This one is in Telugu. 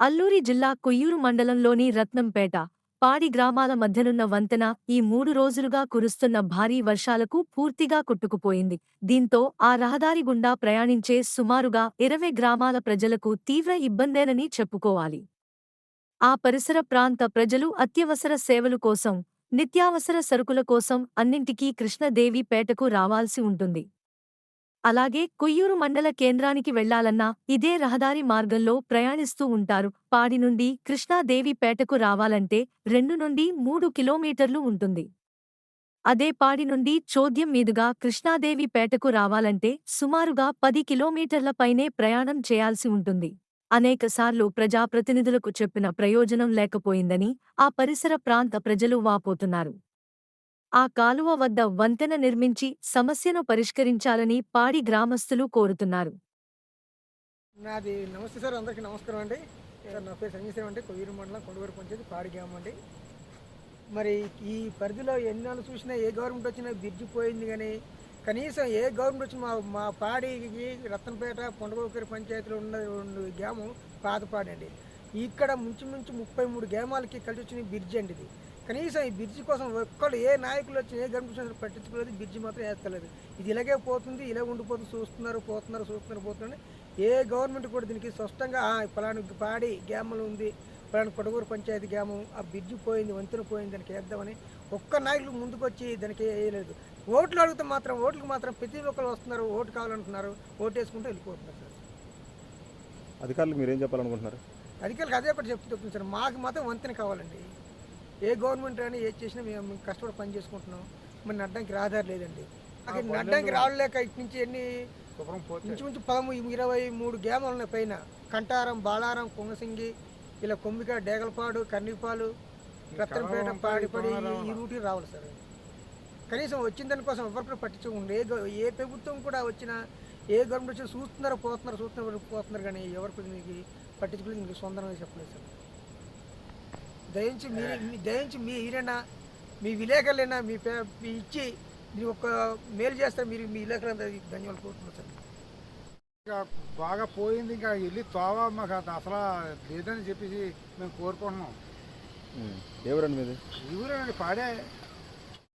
అల్లూరి జిల్లా కొయ్యూరు మండలంలోని రత్నంపేట పాడి గ్రామాల మధ్యనున్న వంతెన ఈ మూడు రోజులుగా కురుస్తున్న భారీ వర్షాలకు పూర్తిగా కొట్టుకుపోయింది. దీంతో ఆ రహదారి గుండా ప్రయాణించే సుమారుగా ఇరవై గ్రామాల ప్రజలకు తీవ్ర ఇబ్బందేనని చెప్పుకోవాలి. ఆ పరిసర ప్రాంత ప్రజలు అత్యవసర సేవలు కోసం నిత్యావసర సరుకుల కోసం అన్నింటికీ కృష్ణదేవి పేటకు రావాల్సి ఉంటుంది. అలాగే కొయ్యూరు మండల కేంద్రానికి వెళ్ళాలన్నా ఇదే రహదారి మార్గంలో ప్రయాణిస్తూ ఉంటారు. పాడి నుండి కృష్ణాదేవిపేటకు రావాలంటే రెండు నుండి మూడు కిలోమీటర్లు ఉంటుంది. అదే పాడి నుండి చోద్యం మీదుగా కృష్ణాదేవిపేటకు రావాలంటే సుమారుగా పది కిలోమీటర్ల పైనే ప్రయాణం చేయాల్సి ఉంటుంది. అనేకసార్లు ప్రజాప్రతినిధులకు చెప్పిన ప్రయోజనం లేకపోయిందని ఆ పరిసర ప్రాంత ప్రజలు వాపోతున్నారు. ఆ కాలువ వద్ద వంతెన నిర్మించి సమస్యను పరిష్కరించాలని పాడి గ్రామస్తులు కోరుతున్నారు. నాది నమస్తే సార్ అందరికీ నమస్కారం అండి. సార్ నా పేరు సంగీశ్వరం అండి కొయ్యూరు మండలం కొండగూరు పంచాయతీ పాడి గ్రామం అండి. మరి ఈ పరిధిలో ఎన్నాళ్ళు చూసినా ఏ గవర్నమెంట్ వచ్చినా బ్రిడ్జి పోయింది కానీ కనీసం ఏ గవర్నమెంట్ వచ్చి మా మా పాడికి రత్నపేట కొండగోకరి పంచాయతీలో ఉన్న రెండు గ్రామం పాతపాడి అండి ఇక్కడ ముంచుమించు ముప్పై మూడు గ్రామాలకి కలిసి వచ్చిన బ్రిడ్జ్ అండి ఇది. కనీసం ఈ బ్రిడ్జి కోసం ఒక్కళ్ళు ఏ నాయకులు వచ్చి ఏ గవర్నమెంట్ పట్టించుకోలేదు. బ్రిడ్జి మాత్రం వేస్తలేదు. ఇది ఇలాగే పోతుంది ఇలా ఉండిపోతుంది చూస్తున్నారు పోతున్నారు చూస్తున్నారు పోతున్నారు ఏ గవర్నమెంట్ కూడా దీనికి స్పష్టంగా "ఆ, ఫలానా పాడి గ్రామంలో ఉంది ఫలానా కొడగూరు పంచాయతీ గ్రామం ఆ బ్రిడ్జి పోయింది వంతెన పోయింది దానికి వేద్దామని ఒక్క నాయకులు ముందుకు వచ్చి దానికి వేయలేదు. ఓట్లు అడిగితే మాత్రం ఓట్లకు మాత్రం ప్రతి ఒక్కరు వస్తున్నారు ఓటు కావాలంటున్నారు ఓటు వేసుకుంటూ వెళ్ళిపోతున్నారు సార్. అధికారులకు మీరేం చెప్పాలనుకుంటున్నారు? అధికారులకు అదే ఒకటి చెప్తూ చెప్తుంది సార్ మాకు మాత్రం వంతెన కావాలండి. ఏ గవర్నమెంట్ అని ఏది చేసినా మేము కష్టపడి పని చేసుకుంటున్నాం. మరి నడ్డానికి రాదారు లేదండి. మాకు నడ్డానికి రావలేక ఇటు నుంచి ఎన్ని ఇంచుమించు పదమూడు ఇరవై మూడు గ్రామాలు ఉన్నాయి పైన. కంటారం బాలారం కొంగసింగి ఇలా కొమ్మిక డేగలపాడు కన్నీపాలు రత్నంపేట పాడిపడి ఈ- రూట్కి రావాలి సార్. కనీసం వచ్చిన దానికోసం ఎవరు కూడా పట్టించుకోండి ఏ ఏ ప్రభుత్వం కూడా వచ్చినా ఏ గవర్నమెంట్ వచ్చినా చూస్తున్నారు పోతున్నారు చూస్తున్నారు పోతున్నారు కానీ ఎవరు కూడా మీకు పట్టించుకోలేదు మీకు సొంతంగా చెప్పలేదు సార్. దయించి మీరు మీ- దయించి మీ ఈరైనా మీ విలేకరులైనా మీ పే మీ ఇచ్చి మీరు ఒక మేలు చేస్తారు మీరు మీ విలేకరులందరికీ ధన్యవాదాలు కోరుతున్నాను సార్. ఇంకా బాగా పోయింది ఇంకా వెళ్ళి తోవ మాకు అది అసలు లేదని చెప్పేసి మేము కోరుకుంటున్నాం. ఎవరండి మీది? ఊరేనండి పాడే